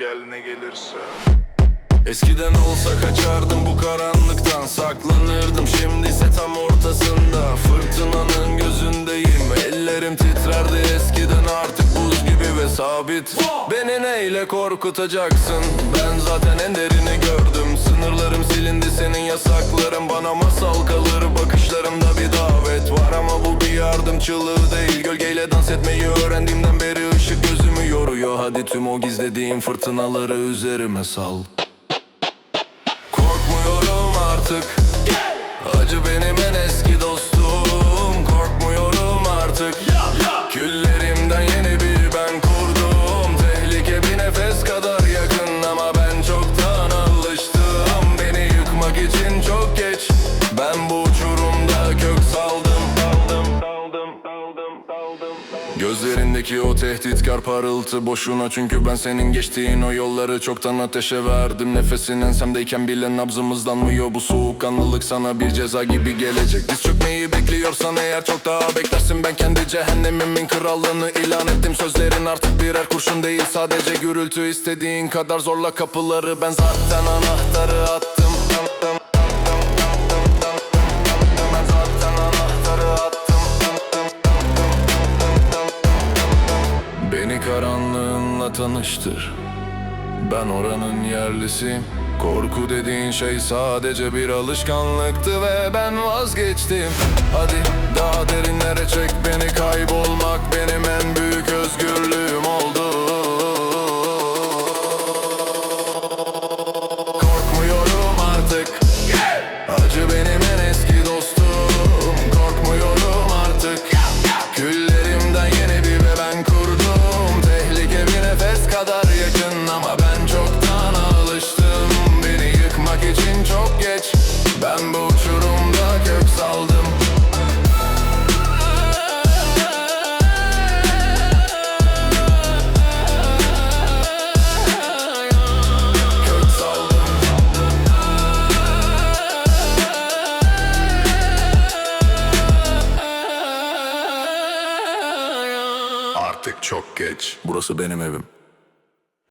ne gelirse. Eskiden olsa kaçardım bu karanlıktan Saklanırdım şimdi ise tam ortasında. Fırtınanın gözündeyim Ellerim titrerdi eskiden artık buz gibi ve sabit. Beni neyle korkutacaksın? Ben zaten en derini gördüm. Sınırlarım silindi senin yasakların Bana masal kalır bakışlarımda bir davet var. Ama bu bir yardım çığlığı değil Gölgeyle dans etmeyi öğrendiğimden beri Hadi tüm o gizlediğim fırtınaları üzerime sal. Korkmuyorum artık Gözlerindeki o tehditkar parıltı boşuna. Çünkü ben senin geçtiğin o yolları çoktan ateşe verdim. Nefesin ensemdeyken bile nabzımızdanmıyor Bu soğukkanlılık sana bir ceza gibi gelecek. Diz çökmeyi bekliyorsan eğer çok daha beklersin. Ben kendi cehennemimin krallığını ilan ettim. Sözlerin artık birer kurşun değil. Sadece gürültü istediğin kadar zorla kapıları. Ben zaten anahtarı attım karanlığınla tanıştır. Ben oranın yerlisiyim. Korku dediğin şey sadece bir alışkanlıktı ve ben vazgeçtim. Hadi daha derinlere çek beni kaybolmak benim en büyük özgürlüğüm çok geç. Ben bu uçurumda kök saldım. Kök saldım. Artık çok geç. Burası benim evim